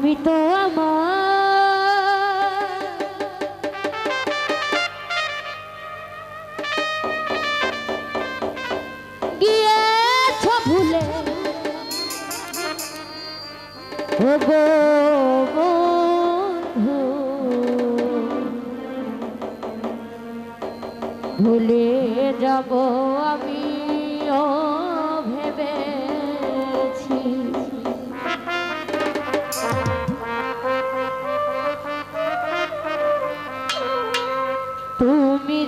তুমি তো আমার। ভুলে? ভুলে যাব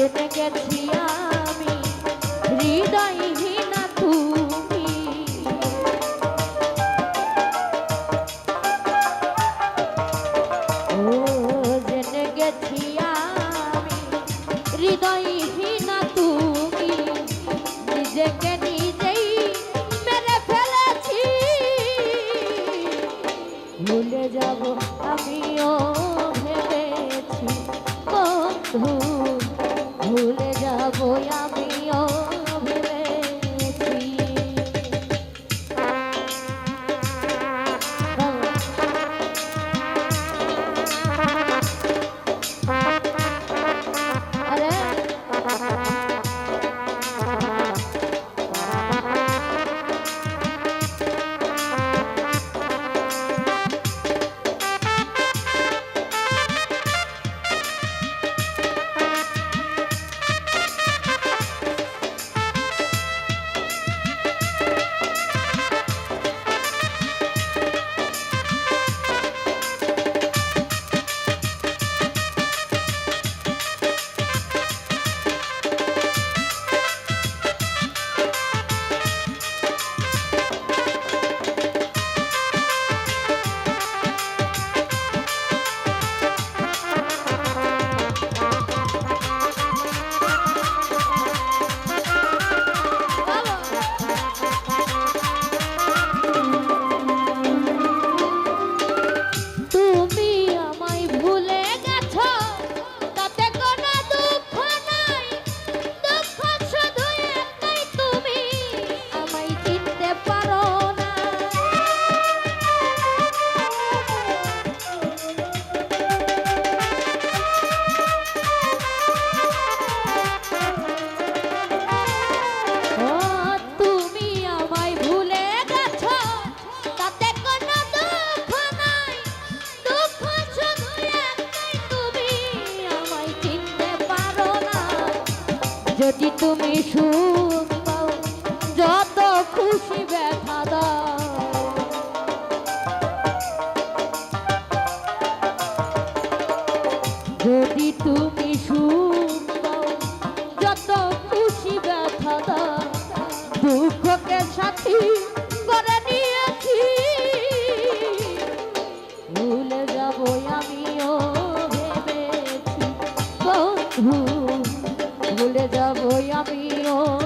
যেতে গেছি আমি হৃদয়হীনা তুমি। ও যেতে গেছি ভুলে যাব আমিও। ভুলে যাবই আমিও।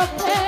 Yeah.